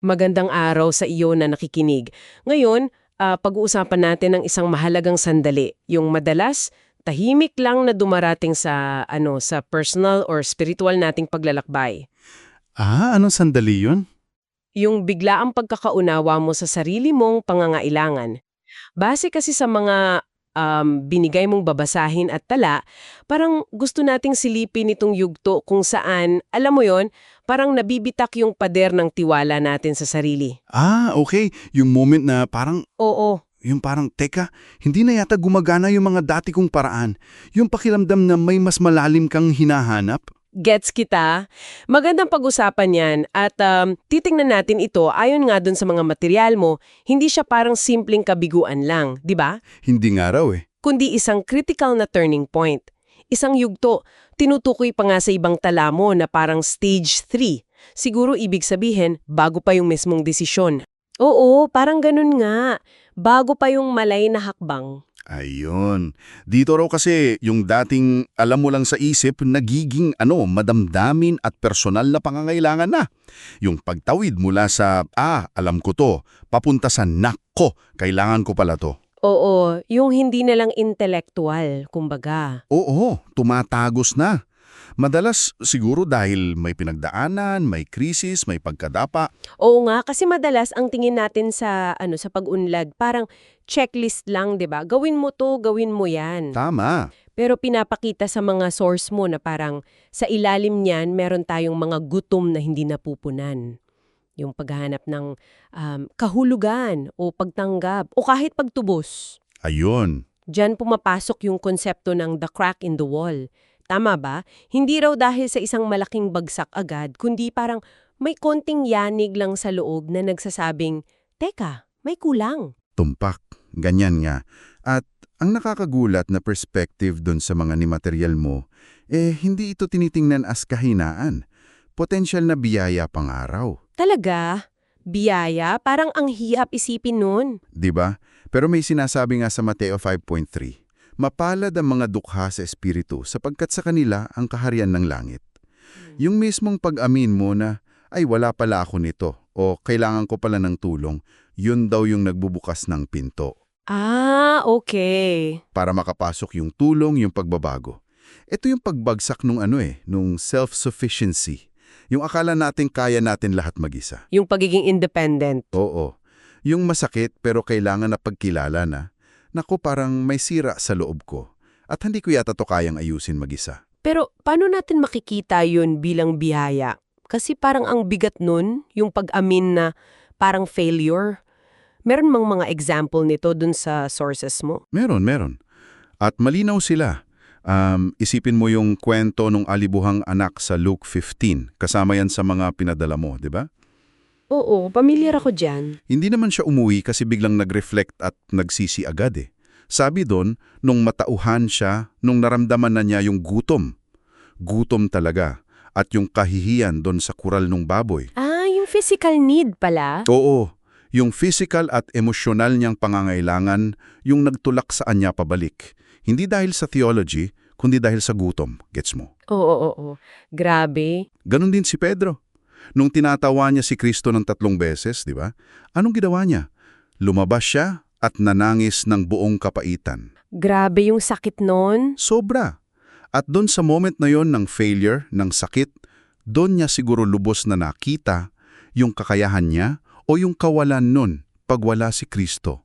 Magandang araw sa iyo na nakikinig. Ngayon, ah, pag-uusapan natin ng isang mahalagang sandali, yung madalas tahimik lang na dumarating sa ano sa personal or spiritual nating paglalakbay. Ah, anong sandali yun? Yung biglaang pagkakaunawa mo sa sarili mong pangangailangan. Base kasi sa mga um, binigay mong babasahin at tala, parang gusto nating silipin itong yugto kung saan, alam mo yon, parang nabibitak yung pader ng tiwala natin sa sarili. Ah, okay. Yung moment na parang, Oo, yung parang, teka, hindi na yata gumagana yung mga dati kong paraan. Yung pakiramdam na may mas malalim kang hinahanap. Gets kita? Magandang pag-usapan yan at um, titingnan natin ito ayon nga dun sa mga material mo, hindi siya parang simpleng kabiguan lang, di ba? Hindi nga raw eh. Kundi isang critical na turning point. Isang yugto, tinutukoy pa nga sa ibang tala mo na parang stage 3. Siguro ibig sabihin, bago pa yung mismong desisyon. Oo, parang ganun nga. Bago pa yung malay na hakbang. Ayun. Dito raw kasi yung dating alam mo lang sa isip, nagiging ano, madamdamin at personal na pangangailangan na. Yung pagtawid mula sa, ah, alam ko to, papunta sa nako, kailangan ko pala to. Oo, yung hindi na lang intellectual, kumbaga. Oo, tumatagos na. Madalas siguro dahil may pinagdaanan, may krisis, may pagkadapa. Oo nga, kasi madalas ang tingin natin sa ano sa pag-unlad, parang checklist lang, 'di ba? Gawin mo 'to, gawin mo 'yan. Tama. Pero pinapakita sa mga source mo na parang sa ilalim niyan meron tayong mga gutom na hindi napupunan. Yung paghahanap ng um, kahulugan o pagtanggap o kahit pagtubos. Ayun. Diyan pumapasok yung konsepto ng the crack in the wall. Tama ba? Hindi raw dahil sa isang malaking bagsak agad, kundi parang may konting yanig lang sa loob na nagsasabing, Teka, may kulang. Tumpak. Ganyan nga. At ang nakakagulat na perspective dun sa mga nimaterial mo, eh hindi ito tinitingnan as kahinaan. Potensyal na biyaya pang araw. Talaga? Biyaya? Parang ang hiyap isipin nun. 'di ba? Pero may sinasabi nga sa Mateo 5.3, Mapalad ang mga dukha sa espiritu sapagkat sa kanila ang kaharian ng langit. Yung mismong pag-amin mo na, ay wala pala ako nito o kailangan ko pala ng tulong, yun daw yung nagbubukas ng pinto Ah, okay. para makapasok yung tulong, yung pagbabago. Ito yung pagbagsak nung ano eh, nung self-sufficiency. Yung akala natin kaya natin lahat mag-isa. Yung pagiging independent. Oo. Yung masakit pero kailangan na pagkilala na, naku parang may sira sa loob ko at hindi ko yata to kayang ayusin mag-isa. Pero paano natin makikita yun bilang biyaya? Kasi parang ang bigat nun, yung pag-amin na parang failure. Meron mang mga example nito dun sa sources mo? Meron, meron. At malinaw sila. Um, isipin mo yung kwento ng alibuhang anak sa Luke 15. Kasama yan sa mga pinadala mo, di ba? Oo, pamilyar ako dyan. Hindi naman siya umuwi kasi biglang nag-reflect at nagsisi agad eh. Sabi doon, nung matauhan siya, nung naramdaman na niya yung gutom. Gutom talaga. At yung kahihiyan doon sa kural ng baboy. Ah, yung physical need pala. Oo, yung physical at emosyonal niyang pangangailangan yung nagtulak sa anya pabalik. Hindi dahil sa theology, kundi dahil sa gutom. Gets mo? Oo, oo, oo. Grabe. Ganon din si Pedro. Nung tinatawa niya si Kristo ng tatlong beses, di ba? Anong ginawa niya? Lumabas siya at nanangis ng buong kapaitan. Grabe yung sakit nun. Sobra. At doon sa moment na yon ng failure, ng sakit, doon niya siguro lubos na nakita yung kakayahan niya o yung kawalan nun pag wala si Kristo.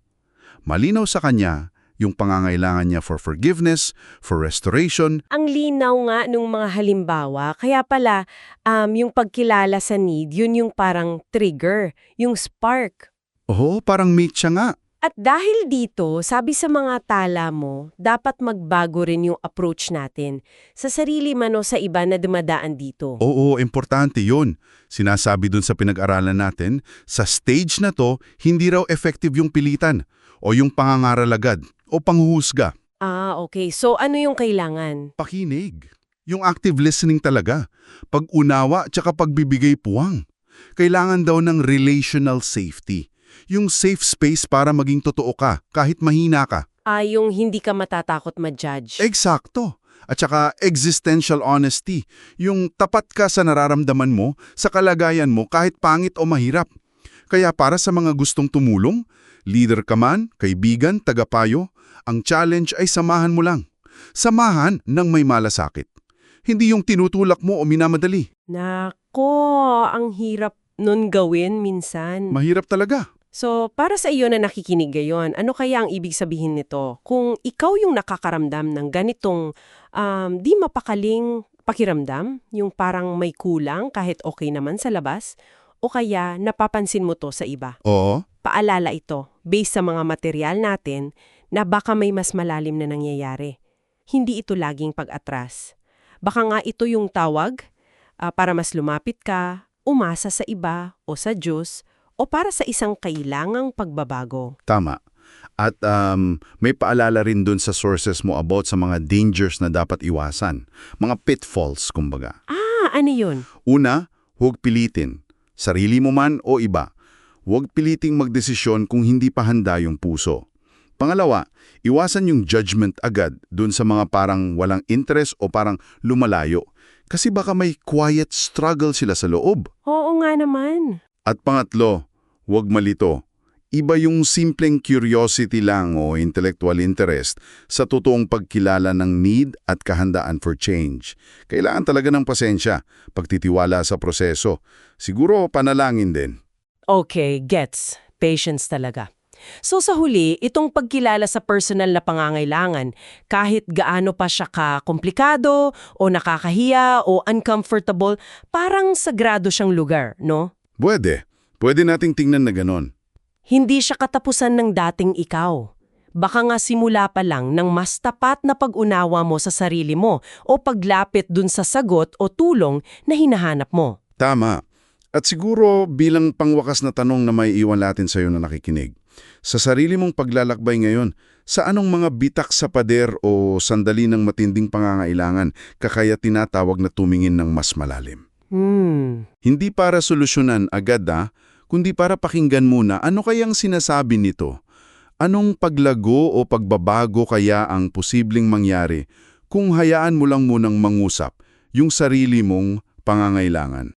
Malinaw sa kanya yung pangangailangan niya for forgiveness, for restoration, Ang linaw nga nung mga halimbawa, kaya pala um, yung pagkilala sa need, yun yung parang trigger, yung spark. Oo, parang meet siya nga. At dahil dito, sabi sa mga tala mo, dapat magbago rin yung approach natin sa sarili man o sa iba na dumadaan dito. Oo, importante yun. Sinasabi dun sa pinag-aralan natin, sa stage na to, hindi raw effective yung pilitan o yung pangangaral agad o panghuhusga. Ah, okay. So ano yung kailangan? Pakinig. Yung active listening talaga. Pag-unawa tsaka pagbibigay puwang. Kailangan daw ng relational safety. Yung safe space para maging totoo ka kahit mahina ka. Ah, yung hindi ka matatakot ma-judge. Eksakto. At saka existential honesty, yung tapat ka sa nararamdaman mo, sa kalagayan mo kahit pangit o mahirap. Kaya para sa mga gustong tumulong, leader ka man, kaibigan, tagapayo, ang challenge ay samahan mo lang. Samahan ng may malasakit. Hindi yung tinutulak mo o minamadali. Nako, ang hirap nun gawin minsan. Mahirap talaga. So, para sa iyo na nakikinig ngayon, ano kaya ang ibig sabihin nito? Kung ikaw yung nakakaramdam ng ganitong um, di mapakaling pakiramdam, yung parang may kulang kahit okay naman sa labas, o kaya napapansin mo to sa iba. Oo. Paalala ito, based sa mga material natin, na baka may mas malalim na nangyayari. Hindi ito laging pag-atras. Baka nga ito yung tawag ah, para mas lumapit ka, umasa sa iba o sa Diyos, o para sa isang kailangang pagbabago. Tama. At um, may paalala rin dun sa sources mo about sa mga dangers na dapat iwasan. Mga pitfalls, kumbaga. Ah, ano yun? Una, huwag pilitin. Sarili mo man o iba. Huwag piliting magdesisyon kung hindi pa handa yung puso. Pangalawa, iwasan yung judgment agad dun sa mga parang walang interest o parang lumalayo. Kasi baka may quiet struggle sila sa loob. Oo nga naman. At pangatlo, huwag malito. Iba yung simpleng curiosity lang o intellectual interest sa totoong pagkilala ng need at kahandaan for change. Kailangan talaga ng pasensya, pagtitiwala sa proseso. Siguro panalangin din. Okay, gets. Patience talaga. So sa huli, itong pagkilala sa personal na pangangailangan, kahit gaano pa siya ka-komplikado o nakakahiya o uncomfortable, parang sagrado siyang lugar, no? Pwede. Pwede nating tingnan na ganon. Hindi siya katapusan ng dating ikaw. Baka nga simula pa lang ng mas tapat na pag-unawa mo sa sarili mo o paglapit dun sa sagot o tulong na hinahanap mo. Tama. At siguro bilang pangwakas na tanong na may iwan natin sa iyo na nakikinig. Sa sarili mong paglalakbay ngayon, sa anong mga bitak sa pader o sandali ng matinding pangangailangan kakaya tinatawag na tumingin ng mas malalim? Hmm. Hindi para solusyonan agad ah, kundi para pakinggan muna ano kayang sinasabi nito. Anong paglago o pagbabago kaya ang posibleng mangyari kung hayaan mo lang munang mangusap yung sarili mong pangangailangan?